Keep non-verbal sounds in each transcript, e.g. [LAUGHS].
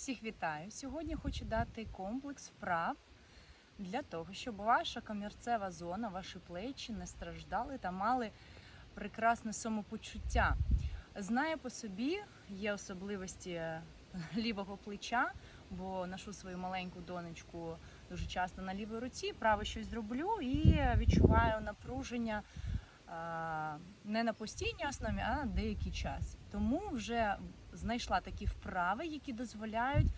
Всіх вітаю! Сьогодні хочу дати комплекс вправ для того, щоб ваша комірцева зона, ваші плечі не страждали та мали прекрасне самопочуття. Знаю по собі, є особливості е, лівого плеча, бо ношу свою маленьку донечку дуже часто на лівій руці, право щось зроблю і відчуваю напруження не на постійній основі, а на деякий час. Тому вже знайшла такі вправи, які дозволяють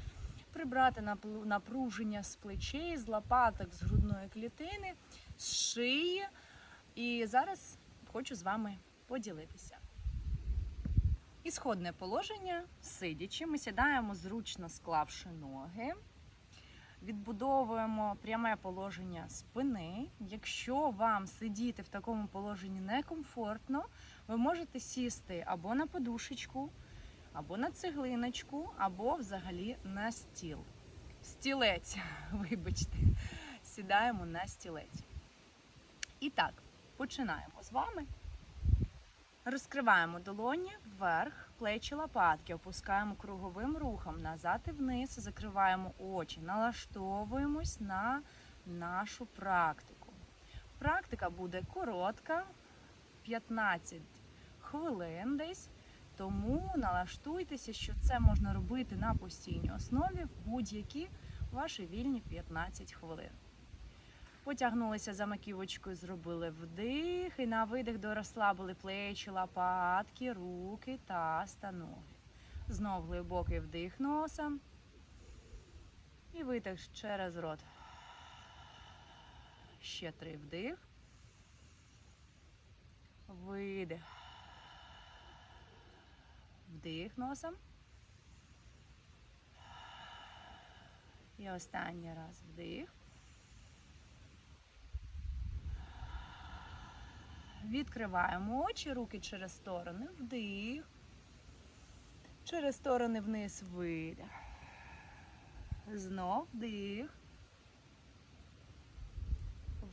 прибрати напруження з плечей, з лопаток, з грудної клітини, з шиї. І зараз хочу з вами поділитися. Ісходне положення сидячи, ми сідаємо зручно склавши ноги. Відбудовуємо пряме положення спини. Якщо вам сидіти в такому положенні некомфортно, ви можете сісти або на подушечку, або на цеглиночку, або взагалі на стіл. Стілець, [LAUGHS] вибачте, сідаємо на стілець. І так, починаємо з вами. Розкриваємо долоні вверх, плечі лопатки, опускаємо круговим рухом назад і вниз, закриваємо очі, налаштовуємось на нашу практику. Практика буде коротка, 15 хвилин десь, тому налаштуйтеся, що це можна робити на постійній основі в будь-які ваші вільні 15 хвилин. Потягнулися за маківочкою, зробили вдих і на видих дорозслабили плечі, лопатки, руки та ноги. Знов глибокий вдих носом і видих через рот. Ще три вдих. Видих. Вдих носом. І останній раз вдих. Відкриваємо очі, руки через сторони, вдих. Через сторони вниз видих. Знов вдих.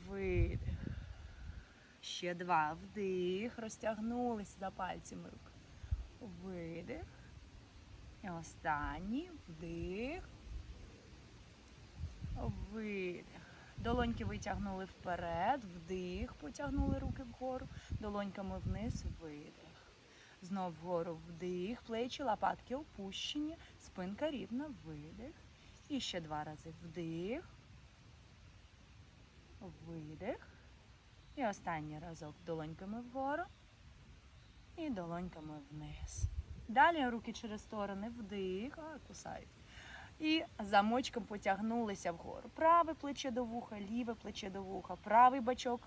Видих. Ще два. Вдих. Розтягнулися за пальцями рук. Видих. І останній. Вдих. Видих. Долоньки витягнули вперед, вдих, потягнули руки вгору, долоньками вниз, видих. Знов вгору вдих, плечі, лопатки опущені, спинка рівна, видих. І ще два рази вдих, видих. І останній разок долоньками вгору і долоньками вниз. Далі руки через сторони, вдих, а кусають. І замочком потягнулися вгору. Праве плече до вуха, ліве плече до вуха, правий бачок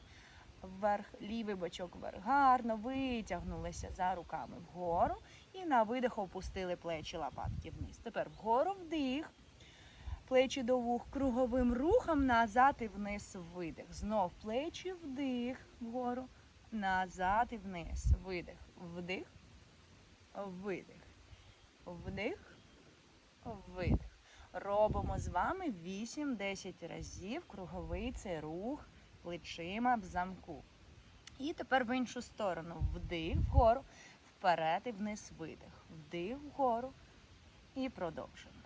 вверх, лівий бачок вверх. Гарно витягнулися за руками вгору. І на видих опустили плечі лопатки вниз. Тепер вгору вдих. Плечі до вух круговим рухом назад і вниз видих. Знов плечі вдих вгору, назад і вниз. Видих. Вдих. Видих. Вдих. Видих. Робимо з вами 8-10 разів круговий цей рух плечима в замку. І тепер в іншу сторону. Вдих вгору, вперед і вниз видих. Вдих вгору і продовжуємо.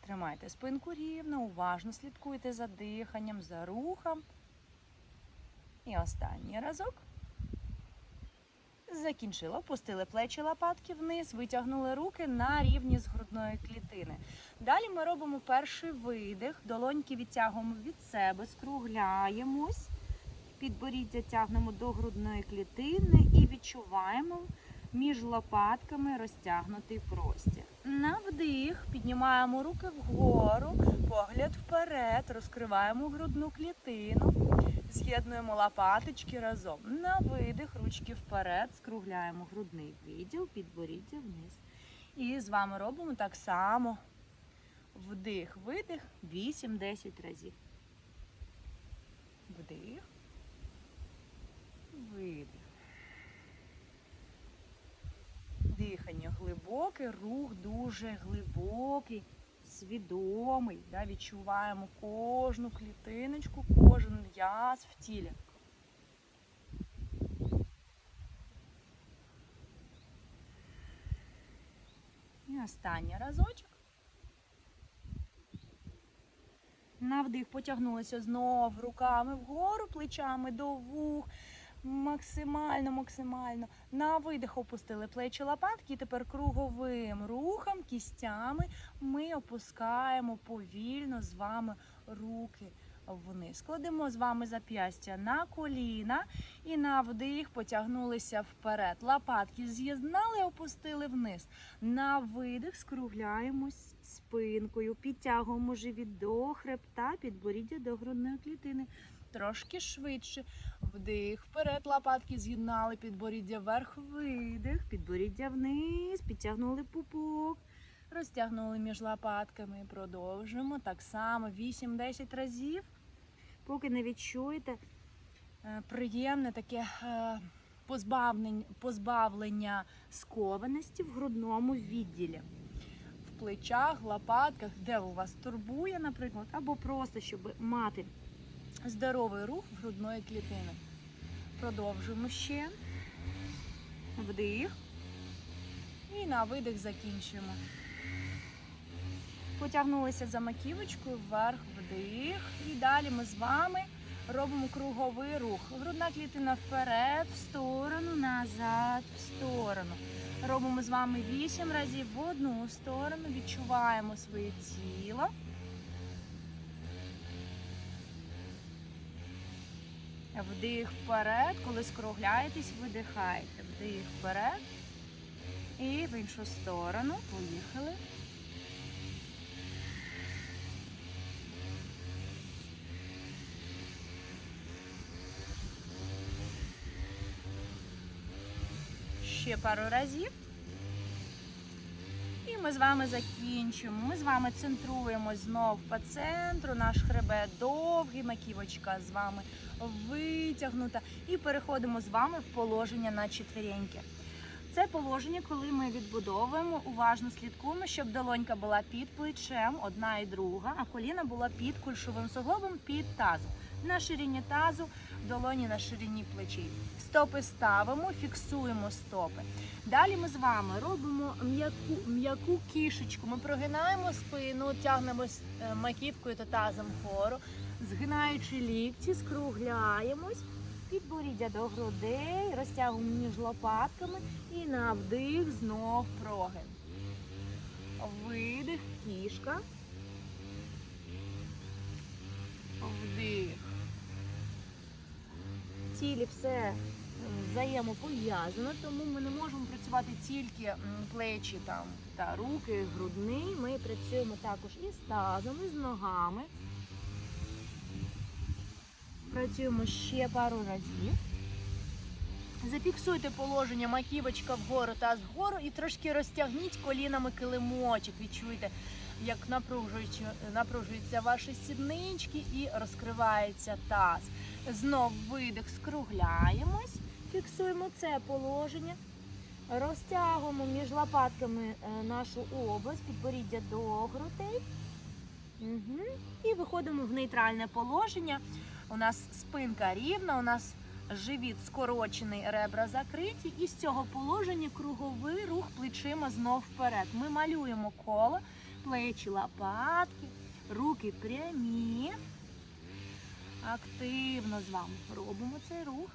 Тримайте спинку рівно, уважно слідкуйте за диханням, за рухом. І останній разок. Закінчила. Опустили плечі лопатки вниз, витягнули руки на рівні з грудної клітини. Далі ми робимо перший видих, долоньки відтягуємо від себе, скругляємось, підборіддя тягнемо до грудної клітини і відчуваємо між лопатками розтягнутий простір. На вдих піднімаємо руки вгору, погляд вперед, розкриваємо грудну клітину. З'єднуємо лопаточки разом. На видих, ручки вперед, скругляємо грудний відділ, підборіддя вниз. І з вами робимо так само вдих, видих 8-10 разів. Вдих. Видих. Дихання глибоке, рух дуже глибокий, свідомий. Да, відчуваємо кожну клітиночку, кожен м'яз в тілі. І останній разочок. На вдих потягнулися знов руками вгору, плечами до вух. Максимально, максимально. На видих опустили плечі лопатки. І тепер круговим рухом, кістями ми опускаємо повільно з вами руки вниз. Кладемо з вами зап'ястя на коліна і на вдих потягнулися вперед. Лопатки з'єднали, опустили вниз. На видих скругляємось спинкою, підтягуємо живіт до хребта, підборіддя до грудної клітини. Трошки швидше. Вдих вперед, лопатки з'єднали, підборіддя вверх, видих, підборіддя вниз, підтягнули пупок, розтягнули між лопатками. Продовжуємо так само 8-10 разів, поки не відчуєте е, приємне таке е, позбавлення, позбавлення скованості в грудному відділі. В плечах, лопатках, де у вас турбує, наприклад, або просто щоб мати здоровий рух грудної клітини. Продовжуємо ще. Вдих. І на видих закінчуємо. Потягнулися за маківочкою вверх, вдих. І далі ми з вами робимо круговий рух. Грудна клітина вперед, в сторону, назад, в сторону. Робимо з вами 8 разів в одну сторону. Відчуваємо своє тіло. Вдих вперед, коли скругляєтесь, видихаєте. Вдих вперед. І в іншу сторону. Поїхали. Ще пару разів. Ми з вами закінчуємо. Ми з вами центруємось знов по центру. Наш хребет довгий, маківочка з вами витягнута. І переходимо з вами в положення на четвереньки. Це положення, коли ми відбудовуємо, уважно слідкуємо, щоб долонька була під плечем, одна і друга, а коліна була під кульшовим суглобом, під тазом. На ширині тазу, долоні на ширині плечей. Стопи ставимо, фіксуємо стопи. Далі ми з вами робимо м'яку м'яку кішечку. Ми прогинаємо спину, тягнемо е, маківкою та тазом вгору, згинаючи лікті, скругляємось. Підборіддя до грудей, розтягуємо між лопатками і на вдих знов прогин. Видих, кішка. Тілі все взаємопов'язано, тому ми не можемо працювати тільки плечі там та руки, грудний. Ми працюємо також і з тазом, і з ногами. Працюємо ще пару разів. Зафіксуйте положення маківочка вгору, таз вгору і трошки розтягніть колінами килимочок. Відчуйте, як напружуються ваші сіднички і розкривається таз. Знов видих, скругляємось, фіксуємо це положення. Розтягуємо між лопатками е, нашу область, підборіддя до грудей. Угу. І виходимо в нейтральне положення. У нас спинка рівна, у нас живіт скорочений, ребра закриті. І з цього положення круговий рух плечима знов вперед. Ми малюємо коло, плечі, лопатки, руки прямі. Активно з вами робимо цей рух.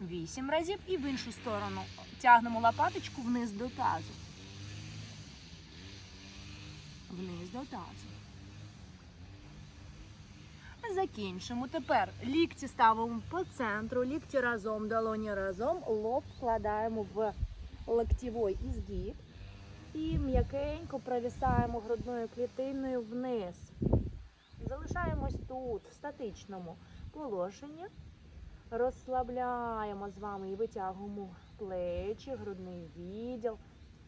Вісім разів і в іншу сторону. Тягнемо лопаточку вниз до тазу. Вниз до тазу. Закінчимо. Тепер лікті ставимо по центру, лікті разом, долоні разом, лоб вкладаємо в локтєвий ізгиб і м'якенько провісаємо грудною клітиною вниз. Залишаємось тут, в статичному положенні. Розслабляємо з вами і витягуємо плечі, грудний відділ.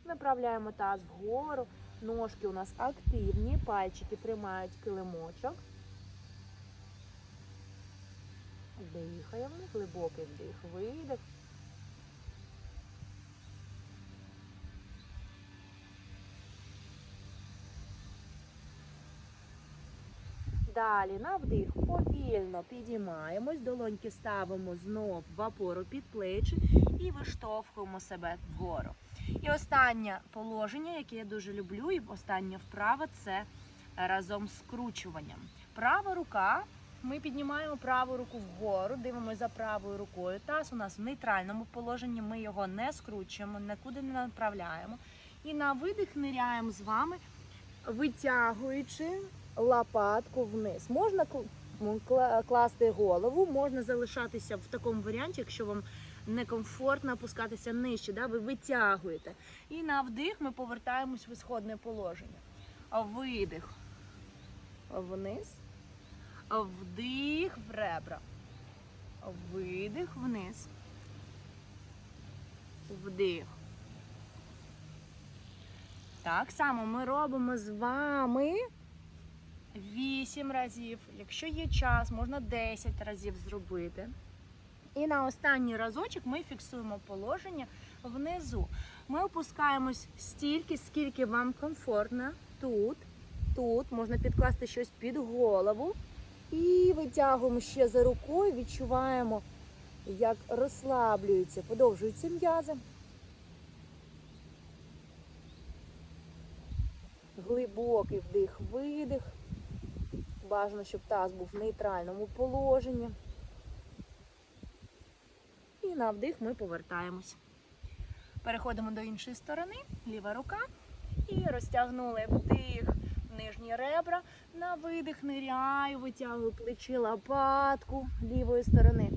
Направляємо таз вгору. Ножки у нас активні, пальчики тримають килимочок. Дихаємо, глибокий вдих, видих. Далі на вдих повільно підіймаємось, долоньки ставимо знов в опору під плечі і виштовхуємо себе вгору. І останнє положення, яке я дуже люблю, і остання вправа це разом з скручуванням. Права рука. Ми піднімаємо праву руку вгору, дивимося за правою рукою. Таз у нас в нейтральному положенні, ми його не скручуємо, нікуди не направляємо. І на видих ниряємо з вами, витягуючи лопатку вниз. Можна класти голову, можна залишатися в такому варіанті, якщо вам некомфортно опускатися нижче, да? ви витягуєте. І на вдих ми повертаємось в ісходне положення. Видих вниз, вдих в ребра. Видих вниз. Вдих. Так само ми робимо з вами 8 разів. Якщо є час, можна 10 разів зробити. І на останній разочок ми фіксуємо положення внизу. Ми опускаємось стільки, скільки вам комфортно. Тут, тут можна підкласти щось під голову. І витягуємо ще за рукою, відчуваємо, як розслаблюються, подовжуються м'язи. Глибокий вдих, видих. Бажано, щоб таз був в нейтральному положенні. І на вдих ми повертаємось. Переходимо до іншої сторони, ліва рука. І розтягнули вдих, нижні ребра. На видих ниряю, витягую плечі, лопатку лівої сторони.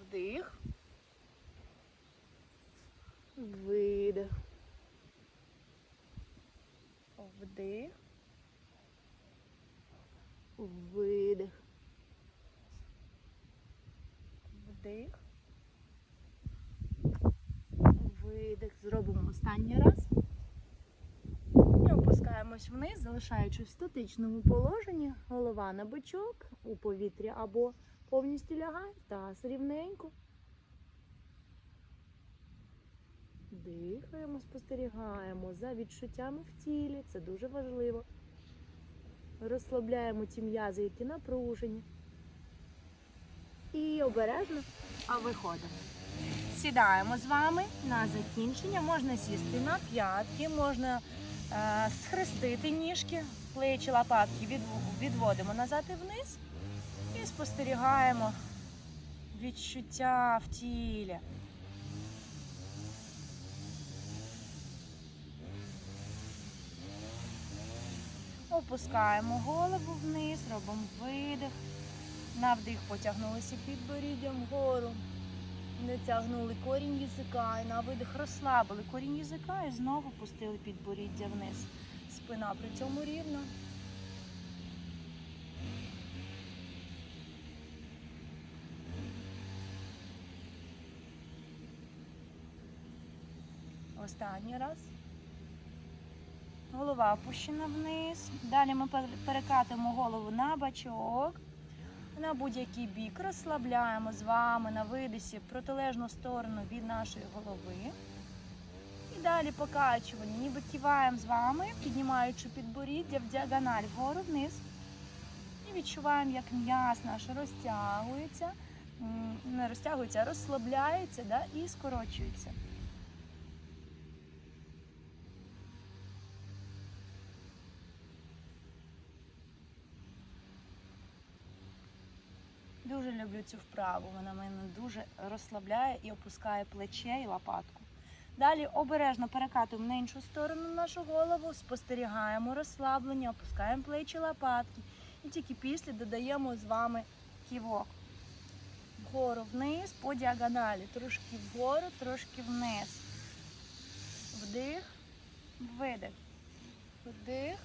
Вдих. Видих. Вдих. Видих. Вдих. Видих. Зробимо останній раз. І опускаємось вниз, залишаючись в статичному положенні. Голова на бочок у повітрі або повністю лягає. Таз рівненько. Дихаємо, спостерігаємо за відчуттями в тілі. Це дуже важливо. Розслабляємо ті м'язи, які напружені. І обережно, виходимо. Сідаємо з вами на закінчення. Можна сісти на п'ятки, можна е, схрестити ніжки, плечі, лопатки відв- відводимо назад і вниз. І спостерігаємо відчуття в тілі. Опускаємо голову вниз, робимо видих. На вдих потягнулися підборіддям вгору. Не тягнули корінь язика і на видих розслабили корінь язика і знову пустили підборіддя вниз. Спина при цьому рівна. Останній раз. Голова опущена вниз. Далі ми перекатимо голову на бачок. На будь-який бік розслабляємо з вами на видисі протилежну сторону від нашої голови. І далі покачування, ніби киваємо з вами, піднімаючи підборіддя в діагональ вгору вниз. І відчуваємо, як м'яз наш розтягується, не розтягується, а розслабляється да, і скорочується. Дуже люблю цю вправу. Вона мене дуже розслабляє і опускає плече і лопатку. Далі обережно перекатуємо на іншу сторону нашу голову, спостерігаємо розслаблення, опускаємо плечі лопатки. І тільки після додаємо з вами ківок. Вгору вниз по діагоналі. Трошки вгору, трошки вниз. Вдих, видих. Вдих,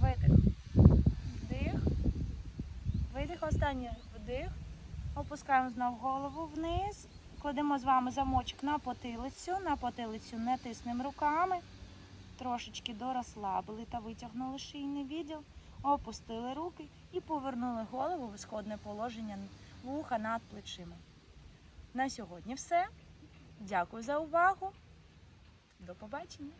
видих. Вдих. Видих, останній вдих. Опускаємо знову голову вниз. Кладемо з вами замочок на потилицю. На потилицю не тиснемо руками. Трошечки дорозслабили та витягнули шийний відділ. Опустили руки і повернули голову в ісходне положення вуха над плечима. На сьогодні все. Дякую за увагу. До побачення.